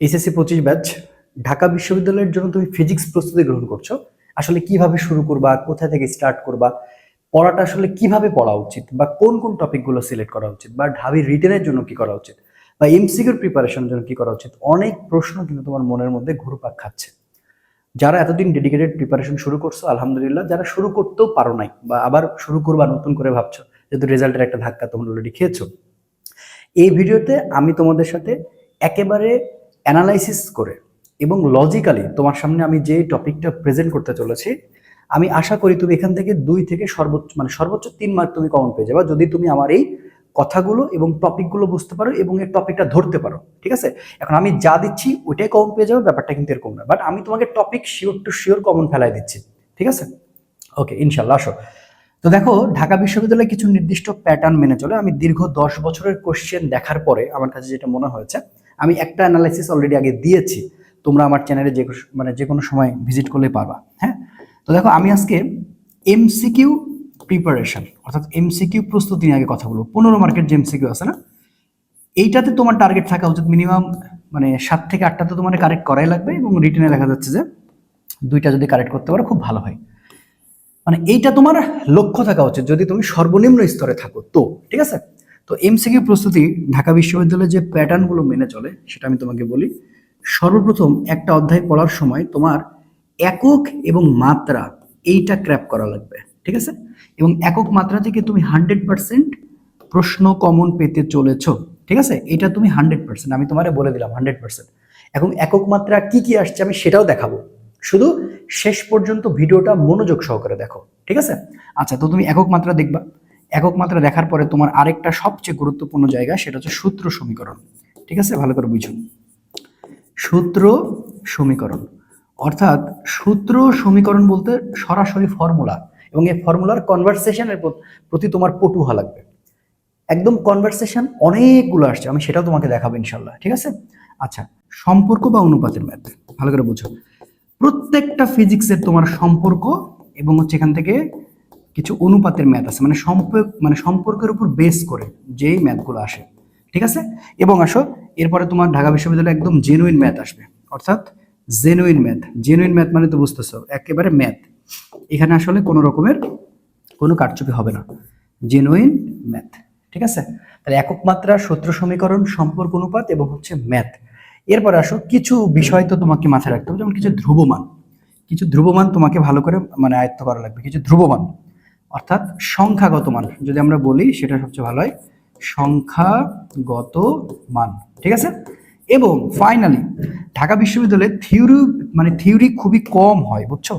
HSC পঁচিশ batch, Dhaka বিশ্ববিদ্যালয়ের জন্য তুমি ফিজিক্স প্রস্তুতি গ্রহণ করছ। আসলে কীভাবে শুরু করবা, কোথা থেকে স্টার্ট করবা, পড়াটা আসলে কীভাবে পড়া উচিত বা কোন কোন টপিকগুলো সিলেক্ট করা উচিত বা ঢাবি রিটেনের জন্য কি করা উচিত বা এমসিকিউর প্রিপারেশনের জন্য কি করা উচিত, অনেক প্রশ্ন কিন্তু তোমার মনের মধ্যে ঘুরপাক খাচ্ছে। যারা এতদিন ডেডিকেটেড প্রিপারেশন শুরু করছ, আলহামদুলিল্লাহ, যারা শুরু করতেও পারো নাই বা আবার শুরু করবা নতুন করে ভাবছ, যেহেতু রেজাল্টের একটা ধাক্কা তোমরা অলরেডি খেয়েছো। এই ভিডিওতে আমি তোমাদের সাথে একেবারে অ্যানালাইসিস করে এবং লজিক্যালি তোমার সামনে আমি যে টপিকটা প্রেজেন্ট করতে চলেছি, আমি আশা করি তুমি এখান থেকে দুই থেকে সর্বোচ্চ মানে সর্বোচ্চ তিন মার্ক তুমি কমন পেয়ে যাবে। যদি তুমি আমার এই কথাগুলো এবং টপিকগুলো বুঝতে পারো এবং এই টপিকটা ধরতে পারো, ঠিক আছে? এখন আমি যা দিচ্ছি ওইটাই কমন পেয়ে যাবে, ব্যাপারটা কিন্তু এরকম না। বাট আমি তোমাকে topic sure to sure common ফেলাই দিচ্ছি, ঠিক আছে? ওকে ইনশাল্লাহ, আসো। তো দেখো, ঢাকা বিশ্ববিদ্যালয়ে কিছু নির্দিষ্ট প্যাটার্ন মেনে চলে। আমি দীর্ঘ দশ বছরের কোশ্চেন দেখার পরে আমার কাছে যেটা মনে হয়েছে আমি একটা অ্যানালাইসিস অলরেডি আগে দিয়েছি। তোমরা আমার চ্যানেলে যে মানে যে কোনো সময় ভিজিট করলে পারবা হ্যাঁ? তো দেখো, আমি আজকে এমসিকিউ প্রিপারেশন অর্থাৎ এমসিকিউ প্রস্তুতি নিয়ে আগে কথা বলব। পনেরো মার্কেট যে এমসিকিউ আছে না, এইটাতে তোমার টার্গেট থাকা উচিত মিনিমাম মানে সাত থেকে আটটা তো তোমার কারেক্ট করাই লাগবে এবং রিটেনে দেখা যাচ্ছে যে দুইটা যদি কারেক্ট করতে পারো, খুব ভালো হয়। মানে এইটা তোমার লক্ষ্য থাকা উচিত। যদি তুমি সর্বনিম্ন স্তরে থাকো, তো, ঠিক আছে? তো এমসিকিউ প্রস্তুতি ঢাকা বিশ্ববিদ্যালয়ে যে প্যাটার্নগুলো মেনে চলে, সেটা আমি তোমাকে বলি। সর্বপ্রথম একটা অধ্যায় পড়ার সময় তোমার একক এবং মাত্রা এইটা ক্র্যাপ করা লাগবে, ঠিক আছে? এবং একক মাত্রা থেকে তুমি হান্ড্রেড পার্সেন্ট প্রশ্ন কমন পেতে চলেছ, ঠিক আছে? এটা তুমি হান্ড্রেড পার্সেন্ট, আমি তোমারে বলে দিলাম হান্ড্রেড পার্সেন্ট। এখন একক মাত্রা কি কি আসছে আমি সেটাও দেখাবো। শুধু শেষ পর্যন্ত ভিডিওটা মনোযোগ সহকারে দেখো, ঠিক আছে? আচ্ছা তো তুমি একক মাত্রা দেখবা। একক মাত্রা দেখার পরে তোমার আরেকটা সবচেয়ে গুরুত্বপূর্ণ জায়গা, সেটা হচ্ছে সূত্র সমীকরণ। ঠিক আছে? ভালো করে বুঝুন সূত্র সমীকরণ। অর্থাৎ সূত্র সমীকরণ বলতে সরাসরি ফর্মুলা এবং এই ফর্মুলার কনভারসেশনের প্রতি তোমার পটুহা লাগবে। একদম কনভারসেশন অনেকগুলো আসছে, আমি সেটাও তোমাকে দেখাবো ইনশাল্লাহ ঠিক আছে? আচ্ছা সম্পর্ক বা অনুপাতের ম্যাথ ভালো করে বুঝো। প্রত্যেকটা ফিজিক্সের তোমার সম্পর্ক এবং হচ্ছে এখান থেকে কিছু অনুপাতের ম্যাথ আছে মানে সম্পর্ক মানে সম্পর্কের উপর বেস করে যেই ম্যাথগুলো আসে, ঠিক আছে? এবং আসো, এরপরে তোমার ঢাকা বিশ্ববিদ্যালয়ে একদম জেনুইন ম্যাথ আসবে, অর্থাৎ জেনুইন ম্যাথ জেনুইন ম্যাথ মানে তো বুঝতেছো, একেবারে ম্যাথ এখানে আসলে কোনো রকমের কোনো কারচুপি হবে না জেনুইন ম্যাথ ঠিক আছে? তাহলে একক মাত্রা সূত্র সমীকরণ, সম্পর্ক অনুপাত এবং হচ্ছে ম্যাথ এরপর আসো, কিছু বিষয় তো তোমাকে মাথায় রাখতে হবে, যেমন কিছু ধ্রুবমান কিছু ধ্রুবমান তোমাকে ভালো করে মানে আয়ত্ত করা লাগবে, কিছু ধ্রুবমান। অর্থাৎ সংখ্যাগত মান। যদি আমরা বলি, সেটা সবচেয়ে ভালো হয়, সংখ্যাগত মান। ঠিক আছে? এবং ফাইনালি ঢাকা বিশ্ববিদ্যালয়ে থিওরি মানে থিওরি খুবই কম হয়, বুঝছ?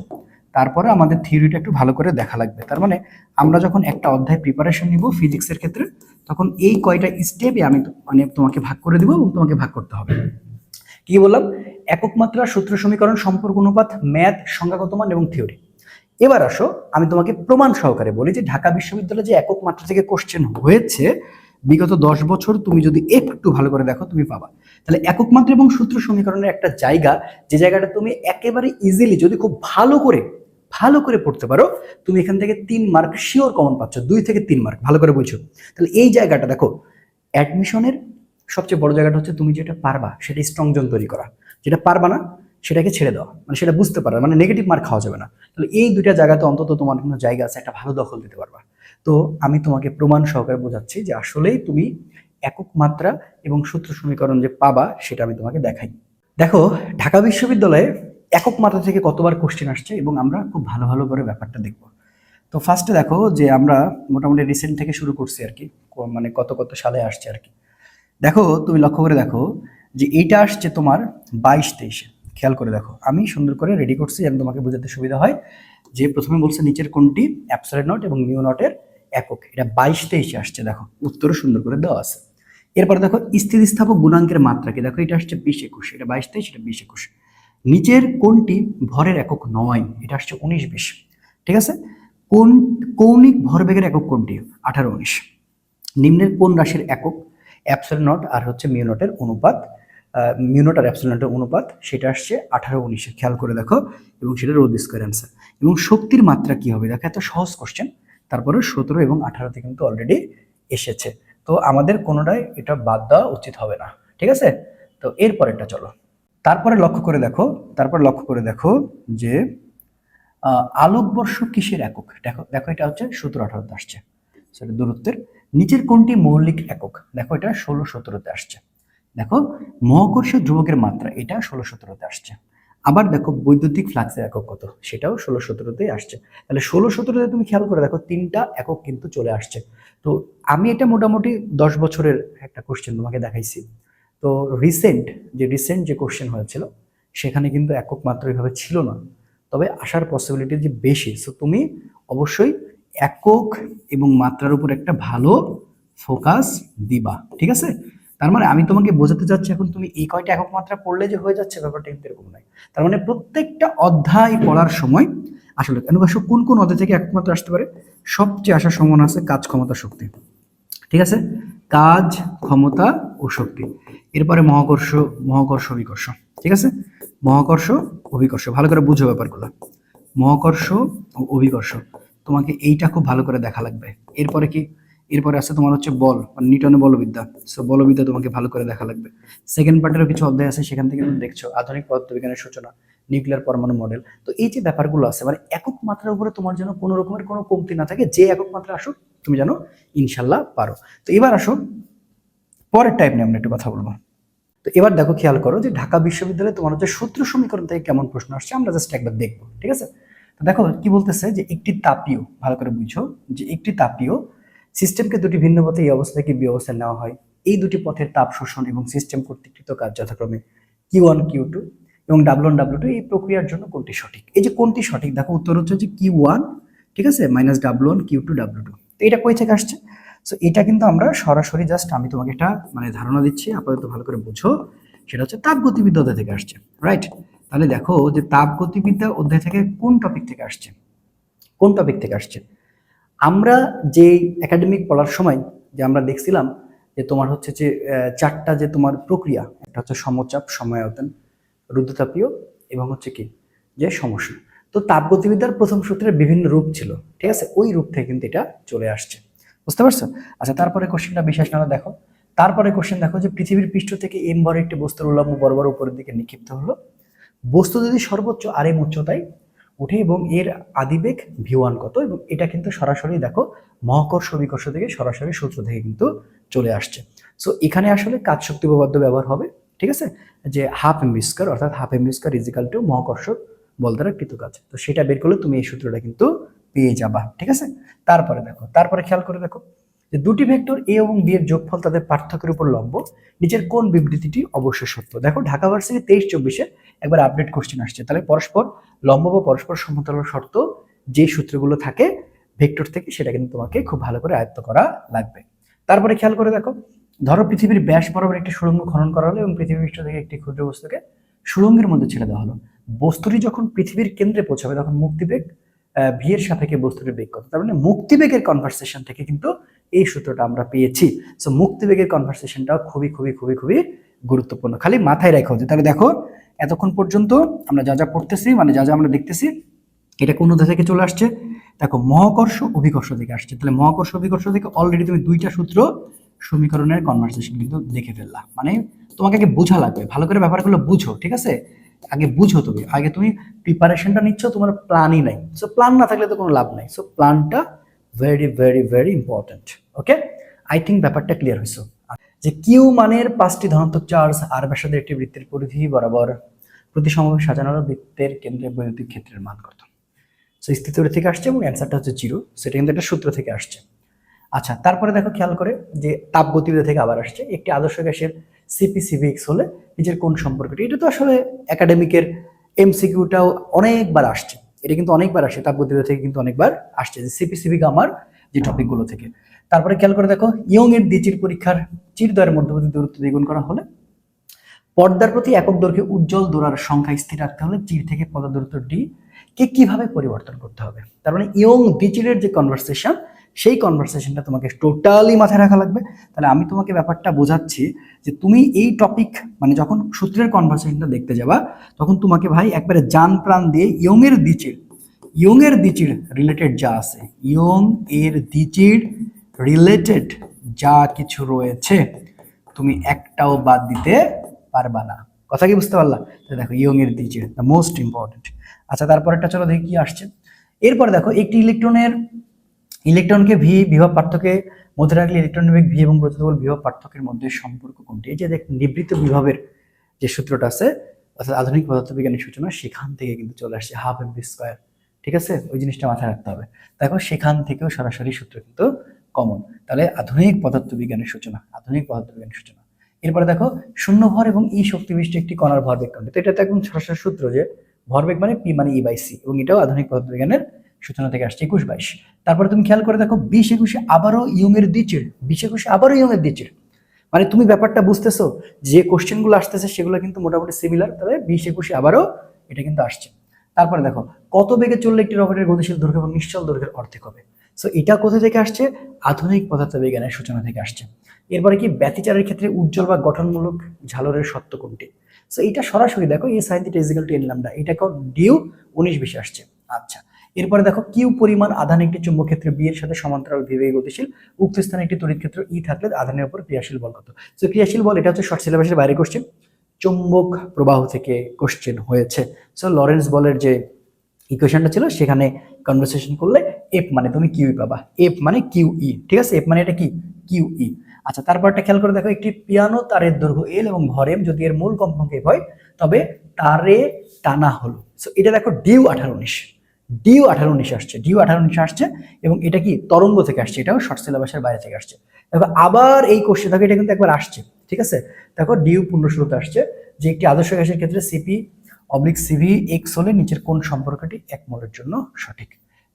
তারপরে আমাদের থিওরিটা একটু ভালো করে দেখা লাগবে। তার মানে আমরা যখন একটা অধ্যায় প্রিপারেশন নিব ফিজিক্সের ক্ষেত্রে, তখন এই কয়টা স্টেপে আমি মানে তোমাকে ভাগ করে দিব এবং তোমাকে ভাগ করতে হবে। কি বললাম? একক মাত্রা সূত্র সমীকরণ সম্পর্ক অনুপাত ম্যাথ সংখ্যাগত মান এবং থিওরি এবার আসো, আমি তোমাকে প্রমাণ সহকারে বলি যে ঢাকা বিশ্ববিদ্যালয়ে যে একক মাত্রা থেকে কোশ্চেন হয়েছে, বিগত দশ বছর তুমি যদি একটু ভালো করে দেখো, তুমি পাবা। তাহলে একক মাত্রা এবং সূত্র সমীকরণের একটা জায়গা, যে জায়গাটা তুমি একেবারে ইজিলি যদি খুব ভালো করে ভালো করে পড়তে পারো, তুমি এখান থেকে তিন মার্ক শিওর কমন পাচ্ছ, দুই থেকে তিন মার্ক ভালো করে বলছো তাহলে এই জায়গাটা দেখো অ্যাডমিশনের সবচেয়ে বড় জায়গাটা হচ্ছে তুমি যেটা পারবা, সেটা স্ট্রং জোন তৈরি করা। যেটা পারবা না সেটাকে ছেড়ে দেওয়া। মানে সেটা বুঝতে পারা মানে নেগেটিভ মার্ক খাওয়া যাবে না। তাহলে এই দুইটা জায়গাতে অন্তত তোমার কোনো জায়গা আছে, একটা ভালো দখল দিতে পারবা। তো আমি তোমাকে প্রমাণ সহকারে বোঝাচ্ছি যে আসলেই তুমি একক মাত্রা এবং সূত্র সমীকরণ যে পাবা, সেটা আমি তোমাকে দেখাই। দেখো, ঢাকা বিশ্ববিদ্যালয়ে একক মাত্রা থেকে কতবার কোশ্চেন আসছে এবং আমরা খুব ভালো ভালো করে ব্যাপারটা দেখব। তো ফার্স্টে দেখো যে আমরা মোটামুটি রিসেন্ট থেকে শুরু করছি আর কি মানে কত কত সালে আসছে আর কি। দেখো, তুমি লক্ষ্য করে দেখো যে এইটা আসছে তোমার বাইশ তেইশে। খেয়াল করে দেখো। আমি সুন্দর করে রেডি করছি যেন তোমাকে বোঝাতে সুবিধা হয় যে প্রথমে বলছে নিচের কোনটি? অ্যাপসাইড নট এবং নিউ নটের একক। এটা বাইশ তেইশে আসছে, দেখো। উত্তরও সুন্দর করে দেওয়া আছে। এরপরে দেখো, স্থিতিস্থাপক গুণাঙ্কের মাত্রা কি? দেখো, এটা আসছে বিশ একুশ। এটা বাইশ তেইশ, এটা বিশ একুশ। নিচের কোনটি? ভরের একক নয়। এটা আসছে উনিশ, বিশ। ঠিক আছে? কোন, কৌণিক ভরবেগের একক কোনটি? আঠারো, উনিশ। নিম্নের কোন রাশির একক? অ্যাপসেল নট আর হচ্ছে মিউনটের অনুপাত মিউনট আর অ্যাপসেল অনুপাত সেটা আসছে আঠারো উনিশে। খেয়াল করে দেখো, এবং সেটা রোদ স্কোয়ার অ্যান্সার এবং শক্তির মাত্রা কি হবে? দেখো, এত সহজ কোশ্চেন তারপরে সতেরো এবং আঠারোতে কিন্তু অলরেডি এসেছে। তো আমাদের কোনোটাই এটা বাদ দেওয়া উচিত হবে না। ঠিক আছে? তো এরপরেরটা চলো। তারপরে লক্ষ্য করে দেখো, তারপরে লক্ষ্য করে দেখো যে আলোকবর্ষ কিসের একক? দেখো দেখো এটা হচ্ছে সতেরো আঠারোতে আসছে। সেটা দূরত্বের। নিচের কোনটি মৌলিক একক? দেখো এটা ষোলো সতেরোতে আসছে। দেখো, মহাকর্ষ ধ্রুবকের মাত্রা এটা ষোলো সতেরোতে আসছে। আবার দেখো, বৈদ্যুতিক ফ্লাক্সের একক কত? সেটাও ষোলো সতেরোতেই আসছে। তাহলে ষোলো সতেরোতে তুমি খেয়াল করে দেখো, তিনটা একক কিন্তু চলে আসছে। তো আমি এটা মোটামুটি দশ বছরের একটা কোশ্চেন তোমাকে দেখাইছি। তো রিসেন্ট যে রিসেন্ট যে কোশ্চেন হয়েছিল, সেখানে কিন্তু একক মাত্র এইভাবে ছিল না। তবে আসার পসিবিলিটি যে বেশি। সো তুমি অবশ্যই একক এবং মাত্রার উপর একটা ভালো ফোকাস দিবা, ঠিক আছে? তার মানে আমি তোমাকে বোঝাতে চাচ্ছি এখন তুমি এই কয়টা একক মাত্রা পড়লে যে হয়ে যাচ্ছে ব্যাপারটা কিন্তু এরকম নয়। তার মানে প্রত্যেকটা অধ্যায় পড়ার সময় আসলে অনুবাস কোন কোন অধ্যায় থেকে একক মাত্রা আসতে পারে? সবচেয়ে আসার সম্ভাবনা আছে কাজ, ক্ষমতা, শক্তি। ঠিক আছে? কাজ, ক্ষমতা ও শক্তি। এরপরে মহাকর্ষ মহাকর্ষ, অভিকর্ষ। ঠিক আছে? মহাকর্ষ, অভিকর্ষ। ভালো করে বুঝো ব্যাপারগুলো। মহাকর্ষ ও অভিকর্ষ। তোমাকে এইটা খুব ভালো করে দেখা লাগবে। এরপরে কি? এরপরে আছে তোমার হচ্ছে বল মানে নিউটনের বলবিদ্যা। সো বলবিদ্যা তোমাকে ভালো করে দেখা লাগবে। সেকেন্ড পার্টেরও কিছু অধ্যায় আছে, সেখান থেকে তুমি দেখছ, আধুনিক পদার্থবিজ্ঞানের সূচনা নিউক্লিয়ার পরমাণু মডেল তো এই যে ব্যাপারগুলো আছে মানে একক মাত্রার উপরে তোমার যেন কোনো রকমের কোনো কমতি না থাকে, যে একক মাত্রা আসুক, তুমি জানো ইনশাল্লাহ পারো। তো এবার আসো, পরের টাইপ নিয়ে আমরা একটু কথা বলব। তো এবার দেখো, খেয়াল করো যে ঢাকা বিশ্ববিদ্যালয়ে তোমার হচ্ছে সূত্র সমীকরণ থেকে কেমন প্রশ্ন আসছে, আমরা জাস্ট একবার দেখব, ঠিক আছে? তো দেখো, কি বলতেছে যে একটি তাপীয়, ভালো করে বুঝো, যে একটি তাপীয় সিস্টেমকে দুটি ভিন্ন পথে এই অবস্থা থেকে বি অবস্থায় নেওয়া হয়। এই দুটি পথের তাপ শোষণ এবং সিস্টেম কর্তৃকৃত কাজ যথাক্রমে কিউ ওয়ান কিউ টু এবং ডাব্লু ওয়ান ডাব্লু টু এই প্রক্রিয়ার জন্য কোনটি সঠিক? এই যে কোনটি সঠিক? দেখো উত্তর হচ্ছে যে কিউ ওয়ান ঠিক আছে? Minus W one Q two W two তো এটা কই থেকে আসছে? সো এটা কিন্তু আমরা সরাসরি জাস্ট আমি তোমাকে এটা মানে ধারণা দিচ্ছি, আপাতত ভালো করে বুঝো। সেটা হচ্ছে তাপগতিবিদ্যা অধ্যায় থেকে আসছে রাইট তাহলে দেখো যে তাপ গতিবিদ্যা অধ্যায় থেকে কোন টপিক থেকে আসছে? কোন টপিক থেকে আসছে? আমরা যে একাডেমিক পড়ার সময় যে আমরা দেখছিলাম যে তোমার হচ্ছে যে চারটা যে তোমার প্রক্রিয়া একটা হচ্ছে সমচাপ সমায়তন রুদ্রতাপীয় এবং হচ্ছে কি, যে সমস্যা তো তাপগতিবিদ্যার প্রথম সূত্রের বিভিন্ন রূপ ছিল, ঠিক আছে? ওই রূপ থেকে কিন্তু এটা চলে আসছে। বুঝতে পারছ? আচ্ছা তারপরে কোশ্চেনটা বিশেষ না দেখো। তারপরে কোশ্চেন দেখো যে পৃথিবীর পৃষ্ঠ থেকে এম ভরে একটি বস্তুর উল্লম্ব বরাবর উপরের দিকে নিক্ষিপ্ত হলো। বস্তু যদি সর্বোচ্চ আর এম উচ্চতায় ওঠে এবং এর আদিবেগ ভি ওয়ান কত? এবং এটা কিন্তু সরাসরি দেখো মহাকর্ষ বিকর্ষ থেকে সরাসরি সূত্র থেকে কিন্তু চলে আসছে। সো এখানে আসলে কাজ শক্তি উপপাদ্য ব্যবহার হবে, ঠিক আছে? যে হাফ এম স্কোয়ার অর্থাৎ half M square is equal to মহাকর্ষ বল দ্বারা কৃত কাজ। তো সেটা বের করলে তুমি এই সূত্রটা কিন্তু পেয়ে যাবা, ঠিক আছে? তারপরে দেখো, তারপরে খেয়াল করে দেখো যে দুটি ভেক্টর এ এবং বি এর যোগফল তাদের পার্থক্যের উপর লম্ব, নিচের কোন বিবৃতিটি অবশ্যই সত্য। দেখো, ঢাকা ভার্সিটি তেইশ চব্বিশে একবার আপডেট কোশ্চেন আসছে। তাহলে পরস্পর লম্ব বা পরস্পর সমতল শর্ত যে সূত্রগুলো থাকে ভেক্টর থেকে সেটা কিন্তু তোমাকে খুব ভালো করে আয়ত্ত করা লাগবে। তারপরে খেয়াল করে দেখো ধরো পৃথিবীর ব্যাস বরাবর একটি সুড়ঙ্গ খনন করা হলো এবং পৃথিবী পৃষ্ঠ থেকে একটি ক্ষুদ্র বস্তুকে সুড়ঙ্গের মধ্যে ছেড়ে দেওয়া হলো। বস্তুটি যখন পৃথিবীর কেন্দ্রে পৌঁছাবে তখন মুক্তিবেগ আহ, ভি এর সাপেক্ষে বস্তুটির বেগ কত? তার মানে মুক্তিবেগের কনভারসেশন থেকে কিন্তু এই সূত্রটা আমরা পেয়েছি। সো মুক্তিবেগের কনভারসেশনটাও খুবই খুবই খুবই খুবই গুরুত্বপূর্ণ। খালি মাথায় রাখা হচ্ছে তাহলে দেখো এতক্ষণ পর্যন্ত আমরা যা যা পড়তেছি মানে যা যা আমরা দেখতেছি, এটা কোন অধ্যায় থেকে চলে আসছে? দেখো, মহাকর্ষ অভিকর্ষ থেকে আসছে। তাহলে মহাকর্ষ অভিকর্ষ থেকে অলরেডি তুমি দুইটা সূত্র সমীকরণের কনভারসেশন কিন্তু দেখে ফেললা। মানে তোমাকে আগে বোঝা লাগবে। ভালো করে ব্যাপারগুলো বুঝো, ঠিক আছে? আগে বুঝো তুমি। আগে তুমি প্রিপারেশনটা নিচ্ছ, তোমার প্ল্যানই নাই। সো প্ল্যান না থাকলে তো কোনো লাভ নাই। সো প্ল্যানটা very very very important okay I think ব্যাপারটা ক্লিয়ার হয়েছে। যে কিউ মানের পাঁচটি ধনাত্মক চার্জ আর ব্যাসাদের একটি বৃত্তের পরিধি বরাবর প্রতি সমভাবে সাজানো বৃত্তের কেন্দ্রে বৈদ্যুতিক ক্ষেত্রের মান কত? সো স্থিতির থেকে আসছে এবং অ্যান্সারটা হচ্ছে জিরো সেটা কিন্তু একটা সূত্র থেকে আসছে। আচ্ছা তারপরে দেখো খেয়াল করে যে তাপ গতিবিদ্যা থেকে আবার আসছে। একটি আদর্শ গ্যাসের সিপিসিভিক্স হলে নিজের কোন সম্পর্কটি, এটা তো আসলে একাডেমিকের এমসিকিউটাও অনেকবার আসছে। এটা কিন্তু অনেকবার আসে তাপ গতিবিদ্যা থেকে কিন্তু অনেকবার আসছে, যে সিপিসিভিক আমার যে টপিকগুলো থেকে। তারপরে খেয়াল করে দেখো ইয়ং এর দ্বিচির পরীক্ষার চিরদ্বয়ের মধ্যবর্তী দূরত্ব দ্বিগুণ করা হলে পর্দার প্রতি একক দৈর্ঘ্যে উজ্জ্বল দৌড়ার সংখ্যা স্থির রাখতে হলে চির থেকে পর্দা দূরত্ব ডি কে কীভাবে পরিবর্তন করতে হবে? তার মানে ইয়ং ডিচিরের যে কনভারসেশন সেই কনভারসেশনটা তোমাকে টোটালি মাথায় রাখা লাগবে। তাহলে আমি তোমাকে ব্যাপারটা বোঝাচ্ছি যে তুমি এই টপিক মানে যখন সূত্রের কনভারসেশনটা দেখতে যাবা, তখন তোমাকে ভাই একবারে যান প্রাণ দিয়ে ইয়ং এর দিচির ইয়ং এর দিচির রিলেটেড যা আছে ইয়ং এর দিচির রিলেটেড যা কিছু রয়েছে, তুমি একটাও বাদ দিতে পারবা না। কথা কি বুঝতে পারলা? তো দেখো ইয়ং এর দ্বিচির দ্য মোস্ট ইম্পর্টেন্ট আচ্ছা তারপরেরটা চলো দেখি কি আসছে। এরপর দেখো, একটি ইলেকট্রনের ইলেকট্রনকে ভি বিভব পার্থক্যে মধ্যে রাখলে ইলেকট্রন ভি এবং প্রতিবল বিভব পার্থক্যের মধ্যে সম্পর্ক কোনটি? এই যে দেখ নিবৃত্ত বিভবের যে সূত্রটা আছে, অর্থাৎ আধুনিক পদার্থবিজ্ঞানের সূচনা, সেখান থেকে কিন্তু চলে আসছে হাফ এম বি স্কোয়ার ঠিক আছে? ওই জিনিসটা মাথায় রাখতে হবে। দেখো, সেখান থেকেও সরাসরি সূত্র কিন্তু কমন তাহলে আধুনিক পদার্থবিজ্ঞানের সূচনা, আধুনিক পদার্থবিজ্ঞানের সূচনা। এরপরে দেখো, শূন্য ভর এবং ই শক্তি বিশিষ্ট একটি কণার ভরবেগ তো এটা তো একদম সরাসরি সূত্র যে ভরবেগ মানে পি মানে ই বাই সি এবং এটাও আধুনিক পদার্থবিজ্ঞানের সূচনা থেকে আসছে একুশ বাইশ। তারপরে তুমি খেয়াল করে দেখো, বিশ একুশে আবারও ইয়ংয়ের দ্বিচির বিশ একুশে আবারও ইয়ংয়ের দ্বিচির মানে তুমি ব্যাপারটা বুঝতেছো, যে কোশ্চেনগুলো আসতেছে সেগুলো কিন্তু মোটামুটি সিমিলার তবে বিশ একুশে আবারও এটা কিন্তু আসছে। তারপরে দেখো, কত বেগে চললে একটি রকেটের গতিশীল দৈর্ঘ্য এবং নিশ্চল দৈর্ঘ্যের অর্ধেক হবে? সো এটা কোথা থেকে আসছে? আধুনিক পদার্থবিজ্ঞানের সূচনা থেকে আসছে। এরপরে কি ব্যতিচারের ক্ষেত্রে উজ্জ্বল বা গঠনমূলক ঝালরের সত্য কোনটি? সো এটা সরাসরি দেখো এই sine theta is equal to N due উনিশ বিশে আসছে। আচ্ছা এরপরে দেখো, কিউ পরিমাণ আধান একটি চুম্বক ক্ষেত্রে বি এর সাথে সমান্তরাল বিবেগে গতিশীল, উক্ত স্থানে একটি তড়িৎ ক্ষেত্র ই থাকলে আধানের উপর ক্রিয়াশীল বল কত? সো ক্রিয়াশীল বল, এটা হচ্ছে শর্ট সিলেবাসের বাইরে কোশ্চেন চুম্বক প্রবাহ থেকে কোশ্চেন হয়েছে। সো লরেন্স বলের যে ইকুয়েশনটা ছিল, সেখানে কনভারসেশন করলে এফ মানে তুমি কিউই পাবা। এফ মানে কিউ ই ঠিক আছে? এফ মানে এটা কি? কিউ ই আচ্ছা তারপরটা খেয়াল করে দেখো, একটি পিয়ানো তারের দৈর্ঘ্য এল এবং ভর এম যদি এর মূল কম্পাঙ্ক এফ হয়, তবে তারে টানা হলো। সো এটা দেখো ডিউ আঠারো উনিশ। ডিউ আঠারো উনিশ আসছে ডিউ আঠারো উনিশ আসছে, এবং এটা কি? তরঙ্গ থেকে আসছে, এটাও শর্ট সিলেবাসের বাইরে থেকে আসছে। দেখো, আবার এই কোশ্চেন থাকে এটা কিন্তু একবার আসছে, ঠিক আছে? দেখো ডিউ পূর্ণ শুরুতে আসছে, যে একটি আদর্শ গ্যাসের ক্ষেত্রে সিপি অবলিক সিভি এক্স হলে নিচের কোন সম্পর্কটি এক মোলের জন্য সঠিক।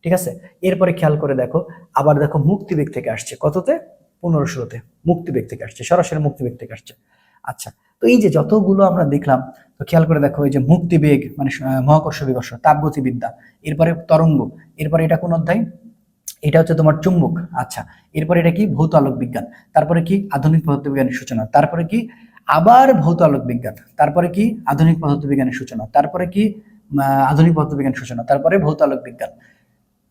ঠিক আছে? এরপরে খেয়াল করে দেখো, আবার দেখো মুক্তিবেগ থেকে আসছে। কততে? পনেরো ষোলোতে মুক্তিবেগ থেকে আসছে, সরাসরি মুক্তিবেগ থেকে আসছে। আচ্ছা তো এই যে যতগুলো আমরা দেখলাম, তো খেয়াল করে দেখো এই যে মুক্তিবেগ মানে মহাকর্ষ বিকর্ষ, তাপগতিবিদ্যা, এরপরে তরঙ্গ, এরপরে এটা কোন অধ্যায়? এটা হচ্ছে তোমার চুম্বক। আচ্ছা এরপরে এটা কি? ভৌত আলোক বিজ্ঞান তারপরে কি? আধুনিক পদার্থবিজ্ঞানের সূচনা। তারপরে কি? আবার ভৌত আলোক বিজ্ঞান তারপরে কি? আধুনিক পদার্থবিজ্ঞানের সূচনা, তারপরে কি? আধুনিক পদার্থবিজ্ঞানের সূচনা, তারপরে ভৌত আলোক বিজ্ঞান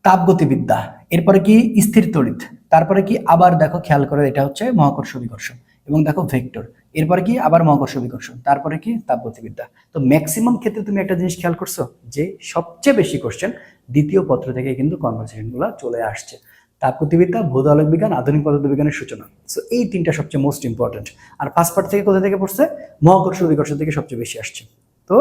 তাপগতিবিদ্যা, এরপরে কি? স্থির তড়িৎ, তারপরে কি? আবার দেখো, খেয়াল করে, এটা হচ্ছে মহাকর্ষ বিকর্ষণ, এবং দেখো ভেক্টর, এরপরে কি? আবার মহাকর্ষ বিকর্ষণ, তারপরে কি? তাপগতিবিদ্যা। তো ম্যাক্সিমাম ক্ষেত্রে তুমি একটা জিনিস খেয়াল করছ, যে সবচেয়ে বেশি কোশ্চেন দ্বিতীয় পত্র থেকে কিন্তু কনভারসেশনগুলো চলে আসছে। তাপগতিবিদ্যা ভৌত আলোক বিজ্ঞান, আধুনিক পদার্থবিজ্ঞানের সূচনা। সো এই তিনটা সবচেয়ে মোস্ট ইম্পর্টেন্ট আর ফার্স্ট পার্ট থেকে কোথা থেকে পড়ছে? মহাকর্ষ বিকর্ষণ থেকে সবচেয়ে বেশি আসছে। তো,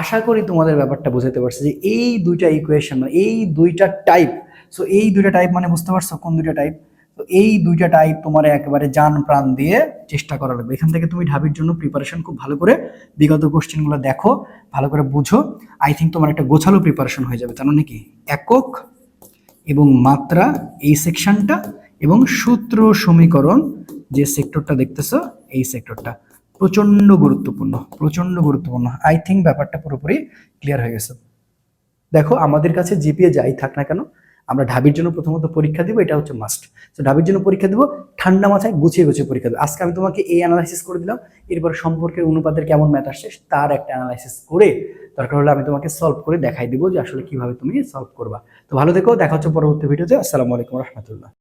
আশা করি তোমাদের ব্যাপারটা বুঝাতে পারছি যে এই দুইটা ইকুয়েশন মানে এই দুইটা টাইপ সো এই দুইটা টাইপ মানে বুঝতে পারছ কোন দুইটা টাইপ তো এই দুইটা টাইপ তোমার একেবারে জান প্রাণ দিয়ে চেষ্টা করা লাগবে। এখান থেকে তুমি ঢাবির জন্য প্রিপারেশন খুব ভালো করে বিগত কোশ্চেনগুলো দেখো, ভালো করে বুঝো। আই থিঙ্ক তোমার একটা গোছালো প্রিপারেশন হয়ে যাবে। তার মানে কি? একক এবং মাত্রা এই সেকশনটা এবং সূত্র সমীকরণ যে সেক্টরটা দেখতেছো, এই সেক্টরটা। প্রচণ্ড গুরুত্বপূর্ণ প্রচণ্ড গুরুত্বপূর্ণ। আই থিঙ্ক ব্যাপারটা পুরোপুরি ক্লিয়ার হয়ে গেছে। দেখো, আমাদের কাছে জিপিএ যাই থাক না কেন, আমরা ঢাবির জন্য প্রথমত পরীক্ষা দিব, এটা হচ্ছে মাস্ট তো ঢাবির জন্য পরীক্ষা দিব, ঠান্ডা মাথায় গুছিয়ে গুছিয়ে পরীক্ষা দেবো। আজকে আমি তোমাকে এই অ্যানালাইসিস করে দিলাম, এরপর সম্পর্কের অনুপাতের কেমন ম্যাথ আসছে, তার একটা অ্যানালাইসিস করে দরকার হলে আমি তোমাকে সলভ করে দেখাই দিব যে আসলে কীভাবে তুমি সলভ করবা। তো ভালো থেকো, দেখা হচ্ছে পরবর্তী ভিডিওতে আসসালামু আলাইকুম রহমতুল্লাহ।